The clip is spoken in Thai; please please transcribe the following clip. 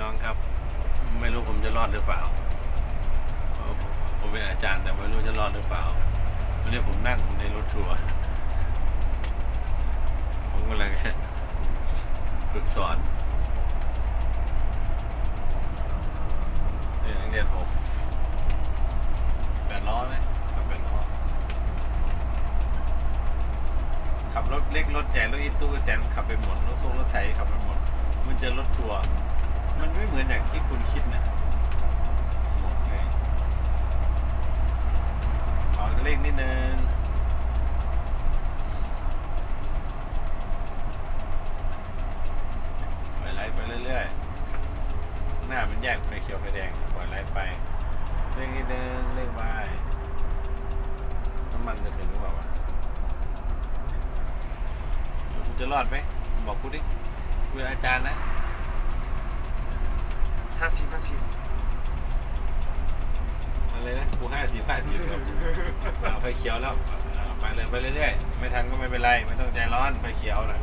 น้องครับ ไม่รู้ผมจะรอดหรือเปล่า ผมเป็นอาจารย์แต่ไม่รู้จะรอดหรือเปล่าวันนี้ผมนั่งในรถทัวร์ผมกำลังฝึกสอนเนี่นักเรียนผมแปดล้อไหมขับแปดล้อขับรถเล็กรถใหญ่รถอีตู้แจนขับไปหมดรถตู้รถไถขับไปหมด มันเจอรถทัวร์ มันไม่เหมือนอย่างที่คุณคิดนะบอกเลยขอเลขนิดนึงปล่อยไลท์ไปเรื่อยๆ หน้ามันแยกไฟเขียวไฟแดงปล่อยไลท์ไปเร่งนิดนึงเร่งไปน้ำมันจะถึงหรือเปล่าวะคุณจะรอดไหมบอกกูดิกูเป็นอาจารย์นะ ห้าสิบห้าสิบอะไรนะกูห้าสิบห้าสิบเอาไฟเขียวแล้วเอาไปเลยไปเรื่อยๆ ไม่ทันก็ไม่เป็นไร ไม่ต้องใจร้อนไฟเขียวนะ